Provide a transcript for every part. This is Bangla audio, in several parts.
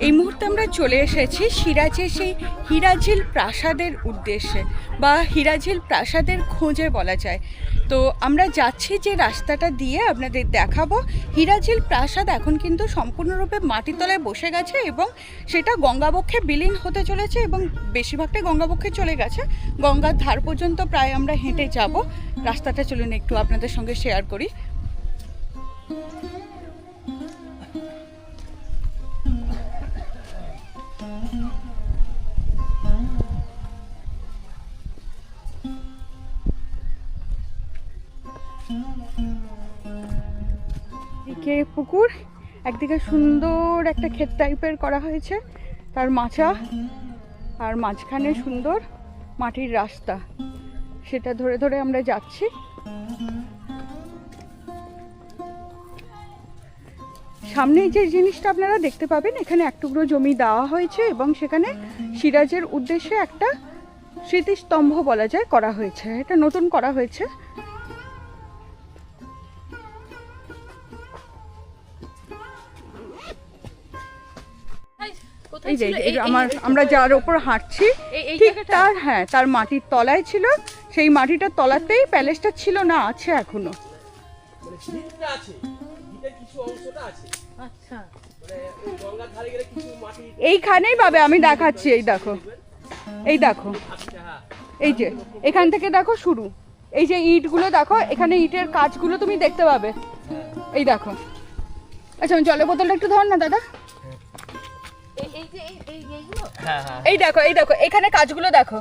এই মুহূর্তে আমরা চলে এসেছি সিরাজের সেই হিরাঝিল প্রাসাদের উদ্দেশ্যে বা হিরাঝিল প্রাসাদের খোঁজে বলা যায়। তো আমরা যাচ্ছি যে রাস্তাটা দিয়ে আপনাদের দেখাবো। হিরাঝিল প্রাসাদ এখন কিন্তু সম্পূর্ণরূপে মাটির তলায় বসে গেছে এবং সেটা গঙ্গাবক্ষে বিলীন হতে চলেছে এবং বেশিরভাগটাই গঙ্গাবক্ষে চলে গেছে। গঙ্গার ধার পর্যন্ত প্রায় আমরা হেঁটে যাব। রাস্তাটা চলুন একটু আপনাদের সঙ্গে শেয়ার করি। এদিকে পুকুর, একদিকে সুন্দর একটা ক্ষেত টাইপের করা হয়েছে। তার মাচা আর মাঝখানে সুন্দর মাটির রাস্তা। সেটা ধরে ধরে আমরা যাচ্ছি। সামনে যে জিনিসটা আপনারা দেখতে পাবেন, এখানে এক টুকরো জমি দেওয়া হয়েছে এবং সেখানে সিরাজের উদ্দেশ্যে একটা স্মৃতিস্তম্ভ বলা যায় করা হয়েছে। এটা নতুন করা হয়েছে। এই যে এই আমার আমরা যার ওপর হাঁটছি এই- এই ঠিক তার হ্যাঁ তার মাটির তলায় ছিল। সেই মাটিটার তলাতেই প্যালেসটা ছিল না আছে এখনও। মানে ভিতটা আছে ভিতের কিছু অংশটা আছে। আচ্ছা। মানে এইখানেই পাবে আমি দেখাচ্ছি এই দেখো। এই দেখো। আচ্ছা হ্যাঁ এই যে এখান থেকে দেখো শুরু। এই যে ইটগুলো দেখো এখানে ইটের কাজগুলো তুমি দেখতে পাবে। এই দেখো। আচ্ছা আমি জলের বোতলটা একটু ধর না দাদা। এই হ্যাঁ হ্যাঁ। এই দেখো এই দেখো এখানে কাজগুলো দেখো।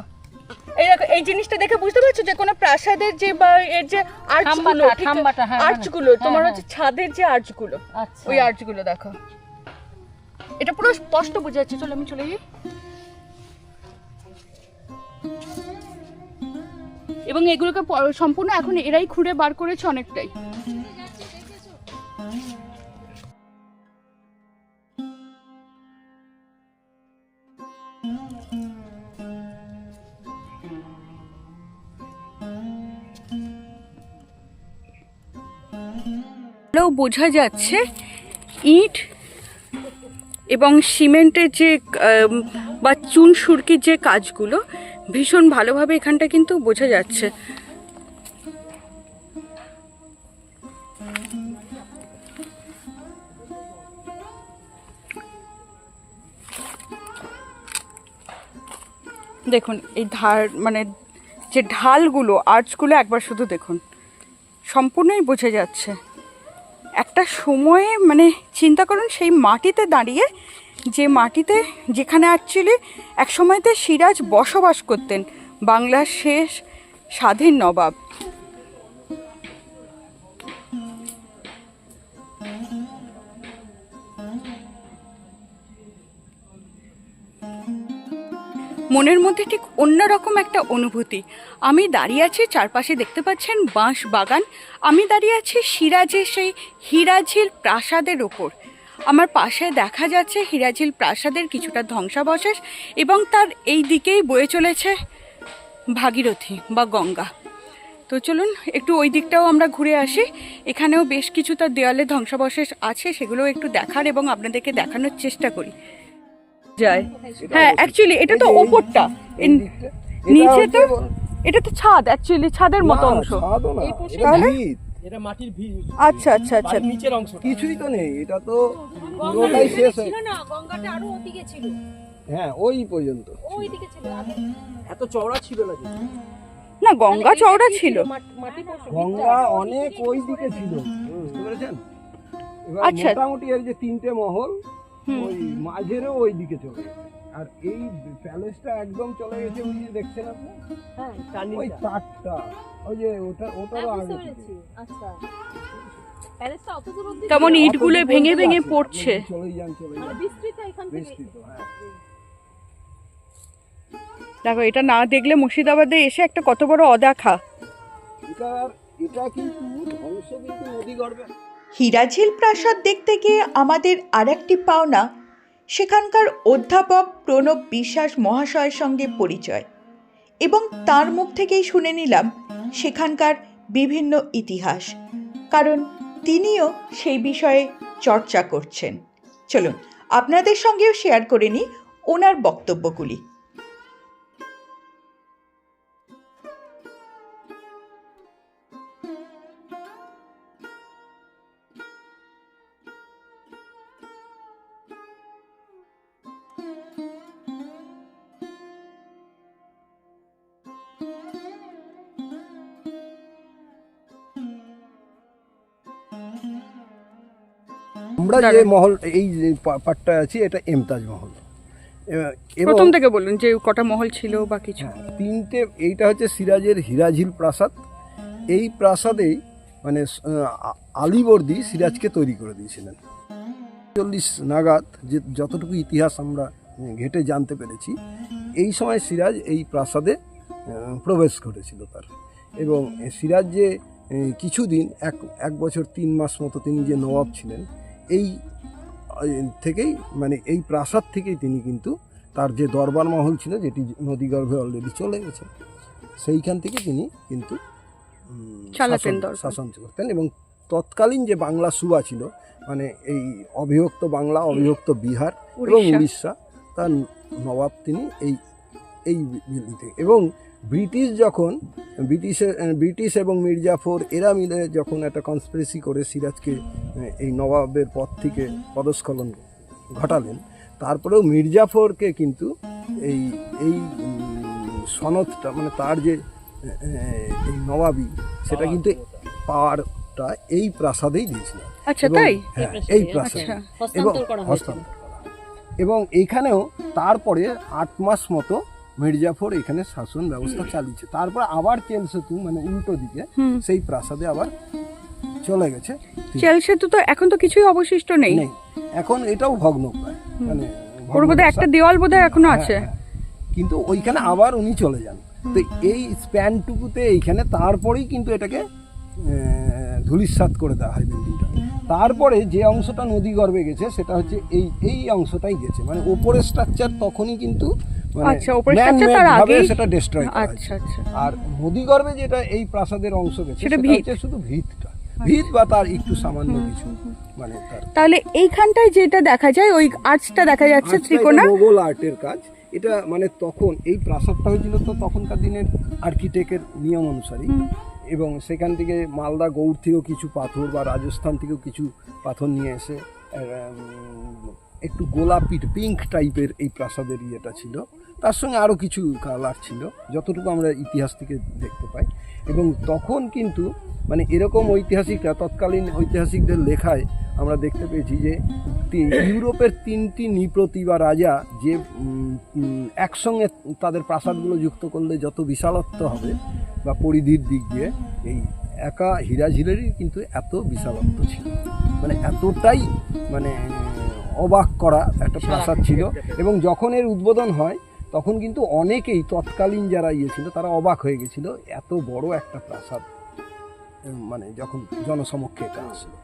এই দেখো এই জিনিসটা দেখে বুঝতে পারছ যে কোনো প্রাসাদের যে বা এর যে আর্চগুলো থাম্বাটা, হ্যাঁ। আর্চগুলো তোমার হচ্ছে ছাদের যে আর্চগুলো আচ্ছা। ওই আর্চগুলো দেখো। এটা পুরো স্পষ্ট বোঝা যাচ্ছে চলো আমি চলে যাই। এবং এগুলোকে সম্পূর্ণ এখন এরাই খুঁড়ে বার করেছে অনেকটাই। এগুলোও বোঝা যাচ্ছে, ইট এবং সিমেন্টের যে বা চুন সুরকির যে কাজগুলো, ভীষণ ভালোভাবে এখানটা কিন্তু বোঝা যাচ্ছে। দেখুন, এই ধার মানে যে ঢালগুলো, আর্চগুলো একবার শুধু দেখুন, সম্পূর্ণই বোঝা যাচ্ছে। একটা সময়ে মানে চিন্তা করুন, সেই মাটিতে দাঁড়িয়ে যে মাটিতে যেখানে অ্যাকচুয়ালি এক সময়তে সিরাজ বসবাস করতেন, বাংলার শেষ স্বাধীন নবাব। মনের মধ্যে ঠিক অন্যরকম একটা অনুভূতি। আমি দাঁড়িয়ে আছি চারপাশে দেখতে পাচ্ছেন বাঁশ বাগান। আমি দাঁড়িয়ে আছি সিরাজের সেই হিরাঝিল প্রাসাদের ওপর। আমার পাশে দেখা যাচ্ছে হিরাঝিল প্রাসাদের কিছুটা ধ্বংসাবশেষ এবং তার এই দিকেই বয়ে চলেছে ভাগীরথী বা গঙ্গা। তো চলুন, একটু ওই দিকটাও আমরা ঘুরে আসি। এখানেও বেশ কিছু তার দেওয়ালে ধ্বংসাবশেষ আছে, সেগুলো একটু দেখার এবং আপনাদেরকে দেখানোর চেষ্টা করি। যায়। হ্যাঁ অ্যাকচুয়ালি এটা তো ওপরটা। নিচে তো এটা তো ছাদ অ্যাকচুয়ালি ছাদের মতো অংশ। তাহলে? এটা মাটির ভিত। আচ্ছা আচ্ছা আচ্ছা। নিচের অংশ কিছুই তো নেই এটা তো পুরোটাই শেষ হয়ে না গঙ্গাটা আরও ওদিকে ছিল। হ্যাঁ ওই পর্যন্ত। ওই দিকে ছিল এত চওড়া ছিল না না গঙ্গা চওড়া ছিল। গঙ্গা অনেক ওই দিকে ছিল। বুঝতে পেরেছেন? আচ্ছা। মোটামুটি এর যে তিনটে মহল। ওই মাঝেরও ওই দিকে চলে গেছে। আর এই প্যালেসটা একদম চলে গেছে ওই যে দেখছেন আপনি? হ্যাঁ ওই তারটা ওই যে ওটা ওটারও হ্যাঁ, আগে আচ্ছা। ইটগুলো ভেঙে ভেঙে পড়ছে। মানে হ্যাঁ। দেখো এটা না দেখলে মুর্শিদাবাদে এসে একটা কত বড় অদেখা। এটা কিন্তু ধ্বংস কিন্তু নদী হীরাঝিল প্রাসাদ দেখতে গিয়ে আমাদের আরেকটি পাওনা, সেখানকার অধ্যাপক প্রণব বিশ্বাস মহাশয়ের সঙ্গে পরিচয়। এবং তার মুখ থেকেই শুনে নিলাম সেখানকার বিভিন্ন ইতিহাস, কারণ তিনিও সেই বিষয়ে চর্চা করছেন। চলুন, আপনাদের সঙ্গেও শেয়ার করে নিই ওনার বক্তব্যগুলি। আমরা যে মহল এই পাটটা আছি এটা এমতাজ মহল। এবং প্রথম থেকে বলুন যে কটা মহল ছিল বা কিছু। হ্যাঁ, তিনটে এইটা হচ্ছে সিরাজের হিরাঝিল প্রাসাদ। এই প্রাসাদেই মানে আলীবর্দী সিরাজকে তৈরি করে দিয়েছিলেন। চল্লিশ নাগাদ যে যতটুকু ইতিহাস আমরা ঘেটে জানতে পেরেছি এই সময় সিরাজ এই প্রাসাদে প্রবেশ ঘটেছিল তার। এবং সিরাজ যে কিছুদিন এক এক বছর তিন মাস মতো তিনি যে নবাব ছিলেন এই থেকেই মানে এই প্রাসাদ থেকেই তিনি কিন্তু তার যে দরবার মহল ছিল যেটি নদীগর্ভে অলরেডি চলে গেছে সেইখান থেকে তিনি কিন্তু শাসন- করতেন এবং তৎকালীন যে বাংলা সুবা ছিল মানে এই অবিভক্ত বাংলা অবিভক্ত বিহার এবং। উড়িষ্যা তার নবাব তিনি এই এই এবং ব্রিটিশ যখন ব্রিটিশের ব্রিটিশ এবং মির্জাফর এরা মিলে যখন একটা কনস্পিরেসি করে সিরাজকে এই নবাবের পদ থেকে পদস্খলন ঘটালেন তারপরেও মির্জাফরকে কিন্তু এই এই সনদটা মানে তার যে এই নবাবি সেটা কিন্তু পাওয়ারটা এই প্রাসাদেই দিয়েছিল। আচ্ছা এবং- হ্যাঁ এই প্রাসাদ। আচ্ছা এবং হস্তান্তর হয়। এবং এখানেও তারপরে আট মাস মতো মির্জাফর এখানে শাসন ব্যবস্থা চালিয়েছে। তারপর আবার চেল সেতু মানে উল্টো দিকে সেই প্রাসাদে আবার চলে গেছে। চেল সেতু তো এখন তো কিছুই অবশিষ্ট নেই। এখন এটাও ভগ্ন প্রায় মানে ওর বোধহয় একটা দেওয়াল বোধহয় এখনও হ্যাঁ, আছে। হ্যাঁ। কিন্তু ওইখানে আবার উনি চলে যান। তো এই স্প্যানটুকুতে এইখানে তারপরেই কিন্তু এটাকে ধুলিস্বাত করে দেওয়া হয় বিল্ডিংটা তারপরে যে অংশটা নদী গর্ভে গেছে সেটা হচ্ছে এই এই অংশটাই গেছে। মানে ওপরের স্ট্রাকচার তখনই কিন্তু আচ্ছা, তার সেটা ডিস্ট্রয় আচ্ছা আচ্ছা। আর নদী যেটা এই প্রাসাদের অংশ গেছে সেটা হচ্ছে শুধু ভিতটা। ভিত বা তার একটু সামান্য কিছু মানে তাহলে এইখানটায় যেটা দেখা যায় ওই আর্চটা দেখা যাচ্ছে এটা ত্রিকোণা। মোগল আর্টের কাজ। এটা মানে তখন এই প্রাসাদটা হয়েছিল তো তখনকার দিনের আর্কিটেক্টের নিয়ম অনুসারী এবং সেখান থেকে মালদা গৌড় থেকেও কিছু পাথর বা রাজস্থান থেকেও কিছু পাথর নিয়ে এসে একটু গোলাপি পিঙ্ক টাইপের এই প্রাসাদের ইয়েটা ছিল। তার সঙ্গে আরও কিছু কালার ছিল যতটুকু আমরা ইতিহাস থেকে দেখতে পাই। এবং তখন কিন্তু মানে এরকম ঐতিহাসিকরা তৎকালীন ঐতিহাসিকদের লেখায় আমরা দেখতে পেয়েছি যে ইউরোপের তিনটি নৃপতি বা রাজা যে একসঙ্গে তাদের প্রাসাদগুলো যুক্ত করলে যত বিশালত্ব হবে বা পরিধির দিক দিয়ে এই একা হিরাঝিলেরই কিন্তু এত বিশালত্ব ছিল। মানে এতটাই মানে অবাক করা একটা প্রাসাদ ছিল। এবং যখন এর উদ্বোধন হয় তখন কিন্তু অনেকেই তৎকালীন যারা ইয়ে ছিল তারা অবাক হয়ে গেছিল এত বড় একটা প্রাসাদ মানে যখন জনসমক্ষে এটা আসলো।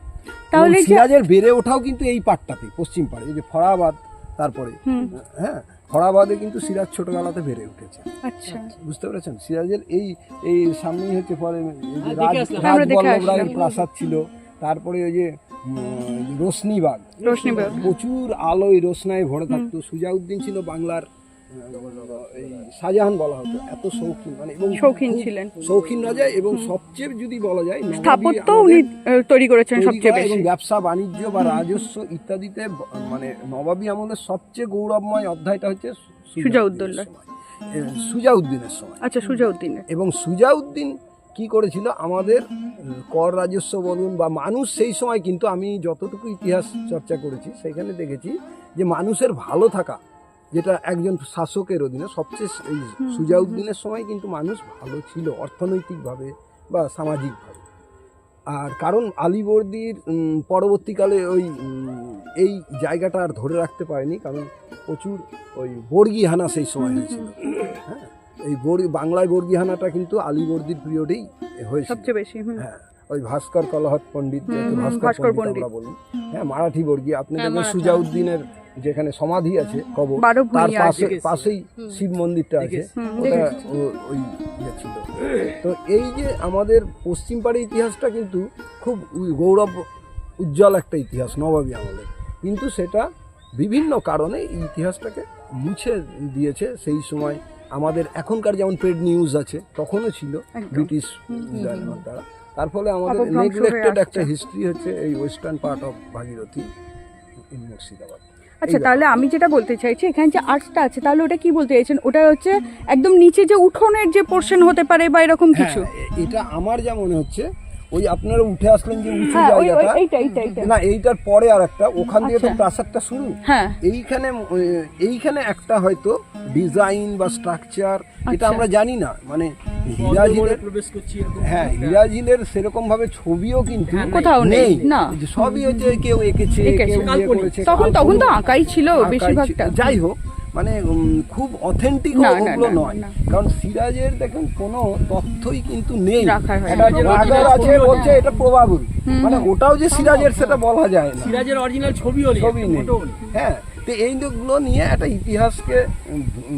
তাহলে সিরাজের বেড়ে ওঠাও কিন্তু এই পাটটাতেই পশ্চিম পাড়ে এই যে ফরাবাদ তারপরে হ্যাঁ ফরাবাদে কিন্তু সিরাজ ছোটবেলাতে বেড়ে উঠেছে। আচ্ছা। বুঝতে পেরেছেন? সিরাজের এই এই সামনেই হচ্ছে পরে এই যে হ্যাঁ, রাজ দেখে আসলাম। আমরা দেখে রাজবল্লভ রায়ের আসলাম। প্রাসাদ ছিল। তারপরে ওই যে উম, রোশনিবাগ। রোশনিবাগ। প্রচুর আলোয় রোশনায় ভরে থাকতো। সুজাউদ্দিন ছিল বাংলার এই শাহজাহান বলা হতো এত শৌখিন মানে এবং শৌখিন ছিলেন। শৌখিন রাজা এবং সবচেয়ে যদি বলা যায় স্থাপত্য উনি তৈরি করেছেন সবচেয়ে বেশি এবং ব্যবসা বাণিজ্য বা রাজস্ব ইত্যাদিতে মানে নবাবী আমলের সবচেয়ে গৌরবময় অধ্যায়টা হচ্ছে সু- সুজাউদ্দৌলা। সুজাউদ্দিনের সময়। আচ্ছা সুজাউদ্দিনের। এবং সুজাউদ্দিন কি করেছিল? আমাদের কর রাজস্ব বলুন বা মানুষ সেই সময় কিন্তু আমি যতটুকু ইতিহাস চর্চা করেছি সেখানে দেখেছি যে মানুষের ভালো থাকা যেটা একজন শাসকের অধীনে সবচেয়ে এই সুজাউদ্দিনের সময় কিন্তু মানুষ ভালো ছিল অর্থনৈতিকভাবে বা সামাজিকভাবে। আর কারণ আলীবর্দির পরবর্তীকালে ওই এই জায়গাটা আর ধরে রাখতে পারেনি কারণ প্রচুর ওই বর্গি হানা সেই সময় হয়েছিল। হ্যাঁ এই বর্গি বাংলায় বর্গি হানাটা কিন্তু আলীবর্দির পিরিয়ডেই হয়েছিল। সবচেয়ে বেশি হ্যাঁ ওই ভাস্কর কলহত পণ্ডিত ভাস্কর পণ্ডিত আমরা বলি। হ্যাঁ মারাঠি বর্গী। আপনি হ্যাঁ, দেখবেন সুজাউদ্দিনের যেখানে সমাধি আছে কবর তার পাশে পাশেই শিব মন্দিরটা আছে। ওটা ওই ইয়ে ছিল। তো এই যে আমাদের পশ্চিম পাড়ের ইতিহাসটা কিন্তু খুব গৌরব উজ্জ্বল একটা ইতিহাস নবাবী আমলের। কিন্তু সেটা বিভিন্ন কারণে এই ইতিহাসটাকে মুছে দিয়েছে। সেই সময় আমাদের এখনকার যেমন পেড নিউজ আছে তখনও ছিল ব্রিটিশ। দ্বারা তার ফলে আমাদের নেগলেক্টেড একটা হিস্ট্রি হচ্ছে এই western part of Bhagirathi in Murshidabad আচ্ছা তাহলে আমি যেটা বলতে চাইছি এখানে যে আর্টসটা আছে তাহলে ওটা কি বলতে চাইছেন? ওটা হচ্ছে একদম নিচে যে উঠোনের যে পোর্শন হতে পারে বা এরকম কিছু? হ্যাঁ, এটা আমার যা মনে হচ্ছে ওই আপনারা উঠে আসলেন যে উঁচু হ্যাঁ জায়গাটা না এইটার পরে আর একটা ওখান দিয়ে তো আচ্ছা। প্রাসাদটা শুরু হ্যাঁ এইখানে এইখানে একটা হয়তো ডিজাইন বা স্ট্রাকচার এটা আচ্ছা। আমরা জানি না মানে হিরাজিলের প্রবেশ করছি এরকম হ্যাঁ হিরাজিলের সেরকম ভাবে ছবিও কিন্তু কোথাও নেই, না। যে সবই হচ্ছে কেউ এঁকেছে। কেউ ইয়ে তখন তখন তো আঁকাই ছিল বেশিরভাগটা ছিল। যাই হোক মানে খুব অথেন্টিক ওগুলো নয়। কারণ সিরাজের দেখেন কোনো তথ্যই কিন্তু নেই। হয় রাজার আছে বলছে এটা প্রবাবল। মানে ওটাও যে সিরাজের সেটা বলা যায় না। সিরাজের অরিজিনাল ছবিও ছবি নেই। হ্যাঁ তো এই এইগুলো নিয়ে একটা ইতিহাসকে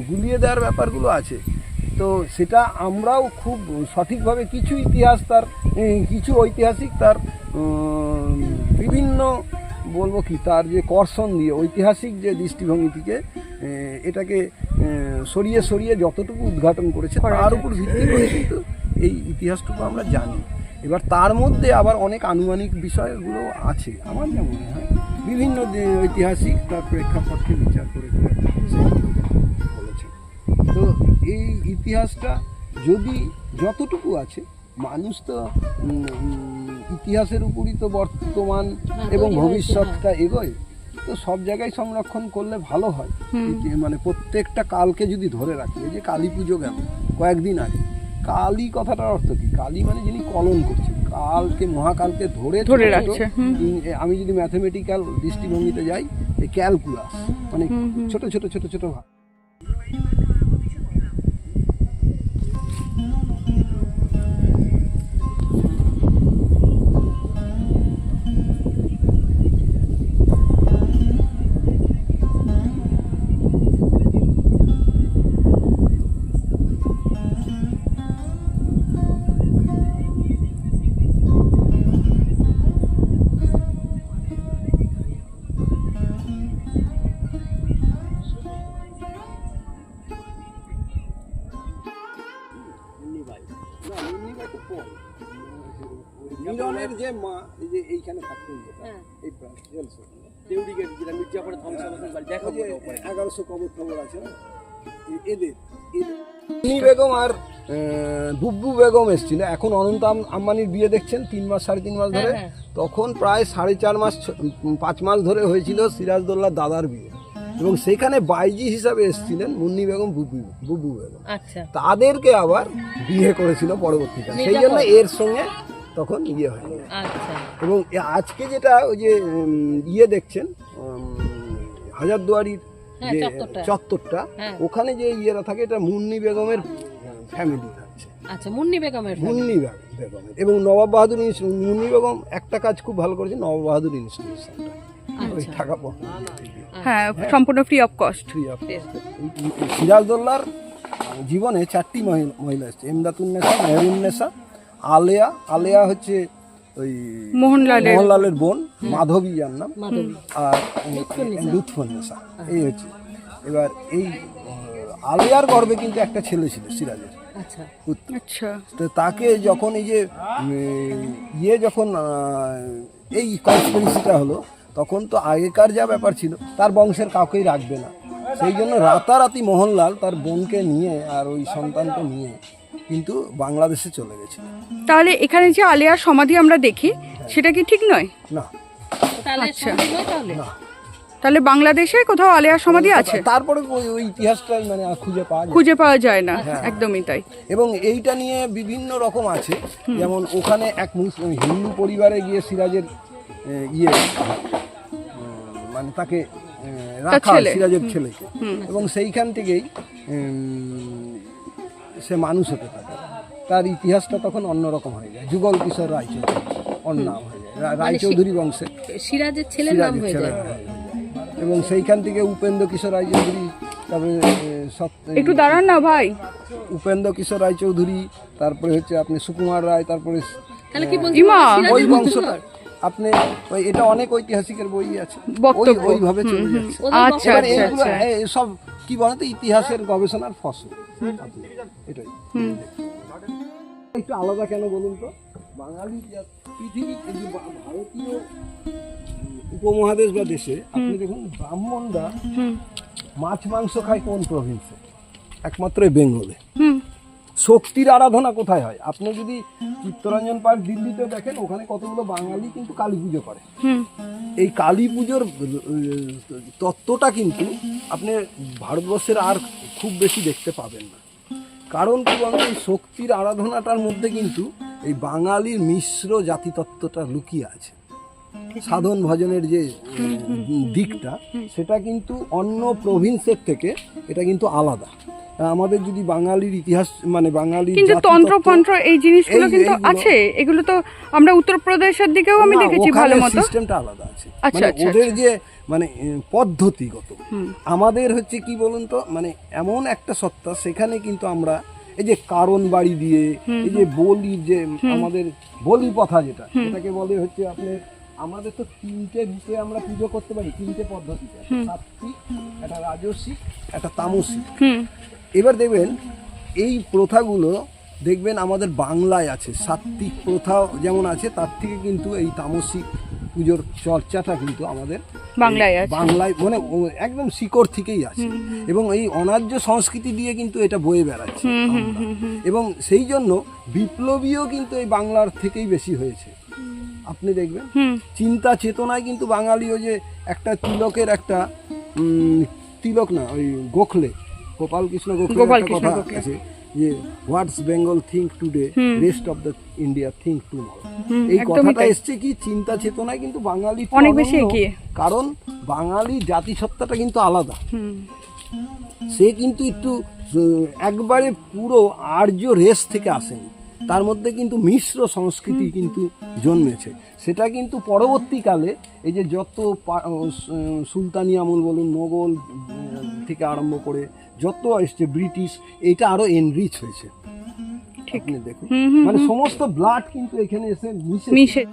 গুলিয়ে দেওয়ার ব্যাপারগুলো আছে। তো সেটা আমরাও খুব সঠিকভাবে কিছু ইতিহাস তার কিছু ঐতিহাসিক তার বিভিন্ন বলব কি তার যে কর্ষণ দিয়ে ঐতিহাসিক যে দৃষ্টিভঙ্গি থেকে এটাকে সরিয়ে সরিয়ে যতটুকু উদ্ঘাটন করেছে তার উপর ভিত্তি করে কিন্তু এই ইতিহাসটুকু আমরা জানি। এবার তার মধ্যে আবার অনেক আনুমানিক বিষয়গুলো আছে। আমার যা মনে হয় বিভিন্ন ঐতিহাসিক তার প্রেক্ষাপটকে বিচার করে করে বলেছে তো এই ইতিহাসটা যদি যতটুকু আছে মানুষ তো ইতিহাসের উপরই তো বর্তমান এবং ভবিষ্যৎটা এগোয়। তো সব জায়গায় সংরক্ষণ করলে ভালো হয়। যে মানে প্রত্যেকটা কালকে যদি ধরে রাখি এই যে কালী পুজো গেল কয়েকদিন আগে কালী কথাটার অর্থ কি? কালী মানে যিনি কলন করছেন। কালকে মহাকালকে ধরে ধরে রাখছে, আমি যদি ম্যাথমেটিক্যাল দৃষ্টিভঙ্গিতে যাই ক্যালকুলাস মানে। ছোট ছোট ছোট ছোট ভাগ। যে এগারোশো কবর টবর আছে না? এদের এদের। বেগম আর বুব্বু বেগম এসেছিল। এখন অনন্ত আম্বানির বিয়ে দেখছেন তিন মাস সাড়ে তিন মাস ধরে। তখন প্রায় সাড়ে চার মাস ছ- পাঁচ মাস ধরে হয়েছিল সিরাজদৌল্লার দাদার বিয়ে। এবং সেখানে বাইজি হিসাবে এসেছিলেন মুন্নি বেগম বুব্বু বুব্বু বেগম। আচ্ছা। তাদেরকে আবার বিয়ে করেছিল পরবর্তীকালে সেই জন্য এর সঙ্গে তখন ইয়ে হয় আচ্ছা। এবং আজকে যেটা ওই যে ইয়ে দেখছেন হাজারদুয়ারির হ্যাঁ, যে চত্বরটা। হ্যাঁ। ওখানে যে ইয়েরা থাকে এটা মুন্নি বেগমের ফ্যামিলি থাকছে। আচ্ছা মুন্নি বেগমের মুন্নি বেগ- বেগমের। এবং নবাব বাহাদুর মুন্নি বেগম একটা কাজ খুব ভালো করেছে নবাব বাহাদুর ইনস্টিটিউশনটা ওই আচ্ছা। টাকা হ্যাঁ সম্পূর্ণ free of cost free of সিরাজদৌল্লার জীবনে চারটি মহি- মহিলা এসছে। এমদাতুন্নেসা মেহরুন্নেসা আলেয়া। আলেয়া হচ্ছে ওই মোহনলালের মোহনলালের বোন মাধবী যার নাম আর লুৎফুন্নেসা এই হচ্ছে। এবার এই আলেয়ার গর্ভে কিন্তু একটা ছেলে ছিল সিরাজের আচ্ছা। আচ্ছা। তো তাকে যখন এই যে ইয়ে যখন এই কনস্পিরেসিটা হলো তখন তো আগেকার যা ব্যাপার ছিল তার বংশের কাউকেই রাখবে না। সেই জন্য রাতারাতি মোহনলাল তার বোনকে নিয়ে আর ওই সন্তানকে নিয়ে কিন্তু বাংলাদেশে চলে গেছিল। তাহলে এখানে যে আলিয়ার সমাধি আমরা দেখি সেটা কি ঠিক নয়? না। তাহলে আচ্ছা। তাহলে? না। তাহলে বাংলাদেশে কোথাও আলিয়ার সমাধি আছে? তারপরে ওই ইতিহাসটাই মানে খুঁজে পাওয়া খুঁজে পাওয়া যায় না। একদমই তাই। এবং এইটা নিয়ে বিভিন্ন রকম আছে। যেমন ওখানে এক মুসলিম হিন্দু পরিবারে গিয়ে সিরাজের ইয়ে মানে তাকে রাখা ছেলে। সিরাজের ছেলেকে। এবং সেইখান থেকেই সে মানুষ হতে থাকে তার ইতিহাসটা তখন অন্যরকম হয়ে যায়। যুগল কিশোর রায়চৌধুরী অন্য নাম হয়ে যায়। রায়চৌধুরী বংশে সিরাজের ছেলের নাম হয়ে ছেলে যায়। এবং সেইখান থেকে উপেন্দ্র কিশোর রায়চৌধুরী তারপরে একটু দাঁড়ান না ভাই। উপেন্দ্র কিশোর রায়চৌধুরী তারপরে হচ্ছে আপনি সুকুমার রায় তারপরে ওই বংশটা আপনি ওই এটা অনেক ঐতিহাসিকের বই আছে। ওইভাবে চলে যাচ্ছে। আচ্ছা আচ্ছা আচ্ছা। এই সব কি বলতো ইতিহাসের গবেষণার ফসল। এটাই। একটু আলাদা কেন বলুন তো? বাঙালি পৃথিবী ভারতীয় উপমহাদেশ বা দেশে আপনি দেখুন ব্রাহ্মণরা মাছ মাংস খায় কোন প্রভিন্সে একমাত্র বেঙ্গলে। শক্তির আরাধনা কোথায় হয়? আপনি যদি চিত্তরঞ্জন পার্ক দিল্লিতে দেখেন ওখানে কতগুলো বাঙালি কিন্তু কালী পুজো করে। এই কালী পুজোর তত্ত্বটা কিন্তু আপনি ভারতবর্ষের আর খুব বেশি দেখতে পাবেন না। কারণ কি বলুন এই শক্তির আরাধনাটার মধ্যে কিন্তু এই বাঙালির মিশ্র জাতিতত্ত্বটা লুকিয়ে আছে। সাধন ভজনের যে দিকটা সেটা কিন্তু অন্য প্রভিন্সের থেকে এটা কিন্তু আলাদা। আমাদের যদি বাঙালির ইতিহাস মানে বাঙালির কিন্তু তন্ত্র ফন্ত্র এই জিনিসগুলো কিন্তু আছে। এগুলো তো আমরা উত্তরপ্রদেশের দিকেও আমি দেখেছি ভালো মতো। সিস্টেমটা আলাদা আছে। আচ্ছা, মানে আচ্ছা, ওদের যে মানে পদ্ধতিগত। আমাদের হচ্ছে কি বলুন তো মানে এমন একটা সত্তা সেখানে কিন্তু আমরা এই যে কারণ বাড়ি দিয়ে এই যে বলি যে আমাদের বলি প্রথা যেটা সেটাকে বলে হচ্ছে আপনার আমাদের তো তিনটে রূপে আমরা পুজো করতে পারি তিনটে পদ্ধতিতে। সাত্বিক একটা রাজসিক একটা তামসিক এবার দেখবেন এই প্রথাগুলো দেখবেন আমাদের বাংলায় আছে। সাত্বিক প্রথা যেমন আছে তার থেকে কিন্তু এই তামসিক পুজোর চর্চাটা কিন্তু আমাদের বাংলায় বাংলায় মানে একদম শিকড় থেকেই আছে। এবং এই অনার্য সংস্কৃতি দিয়ে কিন্তু এটা বয়ে বেড়াচ্ছে এবং সেই জন্য বিপ্লবীও কিন্তু এই বাংলার থেকেই বেশি হয়েছে। আপনি দেখবেন? চিন্তা চেতনায় কিন্তু বাঙালি ওই যে একটা তিলকের একটা তিলক না ওই গোখলে গোপাল কৃষ্ণ গোখলে কথা আছে যে what's Bengal think today rest of the India think tomorrow hmm, এই কথাটা। এসছে কি? চিন্তা চেতনায় কিন্তু বাঙালি অনেক বেশি এগিয়ে। কারণ বাঙালি জাতিসত্তাটা কিন্তু আলাদা। সে কিন্তু একটু একবারে পুরো আর্য রেস থেকে আসেনি। তার মধ্যে কিন্তু মিশ্র সংস্কৃতি কিন্তু জন্মেছে। সেটা কিন্তু পরবর্তীকালে এই যে যত সুলতানি আমল বলুন মোগল থেকে আরম্ভ করে যত এসছে ব্রিটিশ এটা আরও এনরিচ হয়েছে। আপনি দেখুন। মানে সমস্ত ব্লাড কিন্তু এখানে এসে মিশে মিশে।